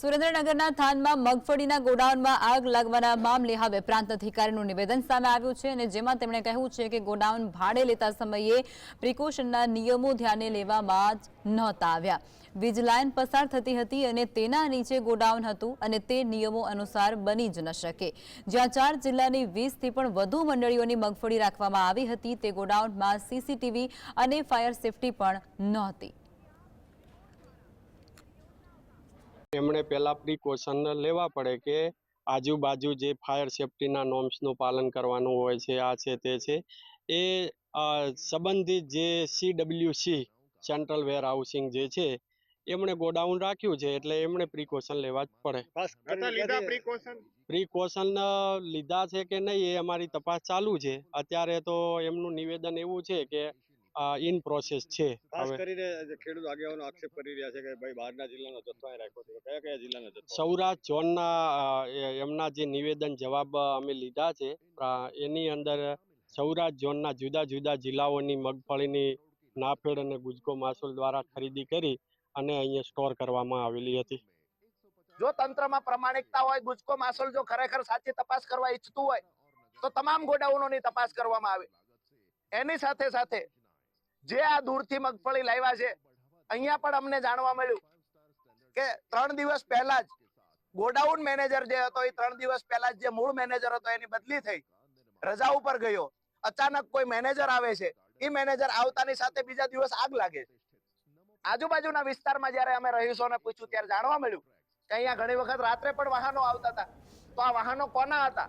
સુરેન્દ્રનગરના થાનમાં મગફળીના ગોડાઉનમાં આગ લાગવાના મામલે હવે પ્રાંત અધિકારીનું નિવેદન સામે આવ્યું છે અને જેમાં તેમણે કહ્યું છે કે ગોડાઉન ભાડે લેતા સમયે પ્રિકોશનના નિયમો ધ્યાને લેવામાં નહોતા આવ્યા. વીજ લાઇન પસાર થતી હતી અને તેના નીચે ગોડાઉન હતું અને તે નિયમો અનુસાર બની જ ન શકે. જ્યાં ચાર જિલ્લાની વીસથી પણ વધુ મંડળીઓની મગફળી રાખવામાં આવી હતી, તે ગોડાઉનમાં સીસીટીવી અને ફાયર સેફટી પણ નહોતી. એમણે પહેલાં પ્રિકોશન લેવા પડે કે આજુબાજુ જે ફાયર સેફટીના નોર્મ્સનું પાલન કરવાનું હોય છે આ છે તે છે. એ સંબંધિત જે સીડબ્લ્યુસી સેન્ટ્રલ વેર હાઉસિંગ જે છે એમણે ગોડાઉન રાખ્યું છે એટલે એમણે પ્રિકોશન લેવા જ પડે. પ્રિકોશન લીધા છે કે નહીં એ અમારી તપાસ ચાલુ છે. અત્યારે તો એમનું નિવેદન એવું છે કે ઇન પ્રોસેસ છે. ખાસ કરીને ખેડૂત આગેવાનો આક્ષેપ કરી રહ્યા છે કે ભાઈ બહારના જિલ્લાનો જથ્થો રાખ્યો છે. કયા કયા જિલ્લાનો જથ્થો? સૌરાષ્ટ્ર ઝોનના એમના જે નિવેદન જવાબ અમે લીધા છે. એની અંદર સૌરાષ્ટ્ર ઝોનના જુદા જુદા જિલ્લાઓની મગફળીની નાફેડ અને ગુજકો માસુલ દ્વારા ખરીદી કરી અને અહીંયા સ્ટોર કરવામાં આવેલી હતી. જો તંત્રમાં પ્રમાણિકતા હોય ગુજકો માસોલ જો ખરેખર સાચી તપાસ કરવા ઈચ્છતું હોય તો તમામ ગોડાઉનોની તપાસ કરવામાં આવે. એની સાથે સાથે જે આ દૂરથી મગફળી લાવ્યા છે, અહીંયા પણ અમને જાણવા મળ્યું કે ત્રણ દિવસ પહેલા જ ગોડાઉન મેનેજર જે હતો, એ ત્રણ દિવસ પહેલા જે મૂળ મેનેજર હતો, એની બદલી થઈ. રજા ઉપર ગયો. અચાનક કોઈ મેનેજર આવે છે, એ મેનેજર આવતાની સાથે બીજા દિવસ આગ લાગે છે. આજુબાજુના વિસ્તારમાં જ્યારે અમે રહીશોને પૂછ્યું, ત્યારે જાણવા મળ્યું કે અહીંયા ઘણી વખત રાત્રે પણ વાહનો આવતા હતા. તો આ વાહનો કોના હતા?